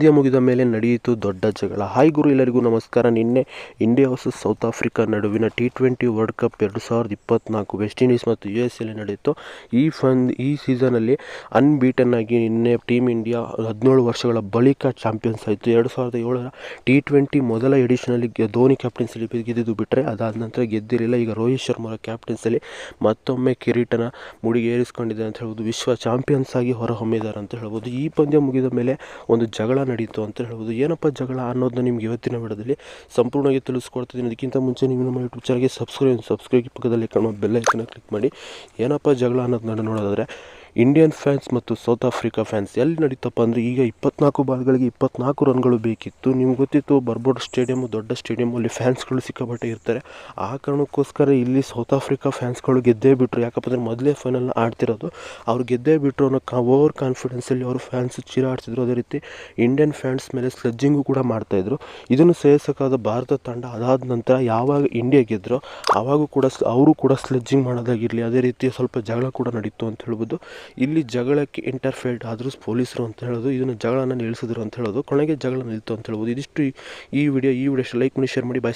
ಪಂದ್ಯ ಮುಗಿದ ಮೇಲೆ ನಡೆಯಿತು ದೊಡ್ಡ ಜಗಳ. ಹಾಯ್ ಗುರು, ಎಲ್ಲರಿಗೂ ನಮಸ್ಕಾರ. ನಿನ್ನೆ ಇಂಡಿಯಾ ವರ್ಸಸ್ ಸೌತ್ ಆಫ್ರಿಕಾ ನಡುವಿನ ಟಿ ಟ್ವೆಂಟಿ ವರ್ಲ್ಡ್ ಕಪ್ ಎರಡು ಸಾವಿರದ ಇಪ್ಪತ್ತ್ನಾಲ್ಕು ವೆಸ್ಟ್ ಇಂಡೀಸ್ ಮತ್ತು ಯು ಎಸ್ ಎಲ್ಲಿ ನಡೆಯಿತು. ಈ ಫನ್, ಈ ಸೀಸನಲ್ಲಿ ಅನ್ಬೀಟನ್ ಆಗಿ ನಿನ್ನೆ ಟೀಮ್ ಇಂಡಿಯಾ ಹದಿನೇಳು ವರ್ಷಗಳ ಬಳಿಕ ಚಾಂಪಿಯನ್ಸ್ ಆಯಿತು. ಎರಡು ಸಾವಿರದ ಏಳರ ಟಿ ಟ್ವೆಂಟಿ ಮೊದಲ ಎಡಿಷನಲ್ಲಿ ಧೋನಿ ಕ್ಯಾಪ್ಟನ್ಸಲ್ಲಿ ಗೆದ್ದಿದ್ದು ಬಿಟ್ಟರೆ ಅದಾದ ನಂತರ ಗೆದ್ದಿರಲಿಲ್ಲ. ಈಗ ರೋಹಿತ್ ಶರ್ಮಾ ಕ್ಯಾಪ್ಟನ್ಸಲ್ಲಿ ಮತ್ತೊಮ್ಮೆ ಕಿರೀಟನ ಮುಡಿಗೇರಿಸಿಕೊಂಡಿದೆ ಅಂತ ಹೇಳ್ಬೋದು. ವಿಶ್ವ ಚಾಂಪಿಯನ್ಸ್ ಆಗಿ ಹೊರಹೊಮ್ಮಿದ್ದಾರೆ ಅಂತ ಹೇಳ್ಬೋದು. ಈ ಪಂದ್ಯ ಮುಗಿದ ಮೇಲೆ ಒಂದು ಜಗಳ ನಡೀತು ಅಂತ ಹೇಳ್ಬೋದು. ಏನಪ್ಪ ಜಗಳ ಅನ್ನೋದನ್ನ ನಿಮ್ಗೆ ಇವತ್ತಿನ ವಿಡದಲ್ಲಿ ಸಂಪೂರ್ಣವಾಗಿ ತಿಳಿಸ್ಕೊಡ್ತಿದ್ದೀನಿ. ಅದಕ್ಕಿಂತ ಮುಂಚೆ ನೀವು ನಮ್ಮ ಯೂಟ್ಯೂಬ್ ಚಾನಲ್ಗೆ ಸಬ್ಸ್ಕ್ರೈಬ್ ಸಬ್ಸ್ಕ್ರೈಬ್ ಪಕ್ಕದಲ್ಲಿ ಕಾಣೋ ಬೆಲ್ ಐಕನ್ನ ಕ್ಲಿಕ್ ಮಾಡಿ. ಏನಪ್ಪ ಜಗಳ ಅನ್ನೋದನ್ನ ನೋಡೋದಾದರೆ ಇಂಡಿಯನ್ ಫ್ಯಾನ್ಸ್ ಮತ್ತು ಸೌತ್ ಆಫ್ರಿಕಾ ಫ್ಯಾನ್ಸ್ ಎಲ್ಲಿ ನಡೀತಪ್ಪ ಅಂದರೆ ಈಗ ಇಪ್ಪತ್ನಾಲ್ಕು ಬಾಲ್ಗಳಿಗೆ ಇಪ್ಪತ್ನಾಲ್ಕು ರನ್ಗಳು ಬೇಕಿತ್ತು. ನಿಮ್ಗೆ ಗೊತ್ತಿತ್ತು ಬರ್ಬೋಡ್ ಸ್ಟೇಡಿಯಮ್ಮು ದೊಡ್ಡ ಸ್ಟೇಡಿಯಮಲ್ಲಿ ಫ್ಯಾನ್ಸ್ಗಳು ಸಿಕ್ಕಾಪಟ್ಟೆ ಇರ್ತಾರೆ. ಆ ಕಾರಣಕ್ಕೋಸ್ಕರ ಇಲ್ಲಿ ಸೌತ್ ಆಫ್ರಿಕಾ ಫ್ಯಾನ್ಸ್ಗಳು ಗೆದ್ದೇ ಬಿಟ್ಟರು ಯಾಕಪ್ಪ ಅಂದರೆ ಮೊದಲೇ ಫೈನಲ್ನ ಆಡ್ತಿರೋದು. ಅವ್ರು ಗೆದ್ದೇ ಬಿಟ್ಟರು ಅನ್ನೋ ಕಾ ಓವರ್ ಕಾನ್ಫಿಡೆನ್ಸಲ್ಲಿ ಅವರು ಫ್ಯಾನ್ಸ್ ಚೀರಾಡ್ತಿದ್ರು. ಅದೇ ರೀತಿ ಇಂಡಿಯನ್ ಫ್ಯಾನ್ಸ್ ಮೇಲೆ ಸ್ಲೆಡ್ಜಿಂಗು ಕೂಡ ಮಾಡ್ತಾಯಿದ್ರು. ಇದನ್ನು ಸೇರಿಸೋಕ್ಕಾದ ಭಾರತ ತಂಡ ಅದಾದ ನಂತರ ಯಾವಾಗ ಇಂಡಿಯಾ ಗೆದ್ರೋ, ಆವಾಗೂ ಕೂಡ ಅವರು ಕೂಡ ಸ್ಲೆಡ್ಜಿಂಗ್ ಮಾಡೋದಾಗಿರಲಿ, ಅದೇ ರೀತಿ ಸ್ವಲ್ಪ ಜಗಳ ಕೂಡ ನಡೀತು ಅಂತ ಹೇಳ್ಬೋದು. ಇಲ್ಲಿ ಜಗಳಕ್ಕೆ ಇಂಟರ್ಫೇರ್ಡ್ ಆದರೂ ಪೊಲೀಸರು ಅಂತ ಹೇಳೋದು, ಇದನ್ನು ಜಗಳನ ನಿಲ್ಲಿಸಿದ್ರು ಅಂತ ಹೇಳೋದು, ಕೊನೆಗೆ ಜಗಳ ನಿಲ್ತು ಅಂತ ಹೇಳ್ಬೋದು. ಇದಿಷ್ಟು ಈ- ವಿಡಿಯೋ ಈ ವಿಡಿಯೋ ಲೈಕ್ ಮಾಡಿ ಶೇರ್ ಮಾಡಿ. ಬಾಯ್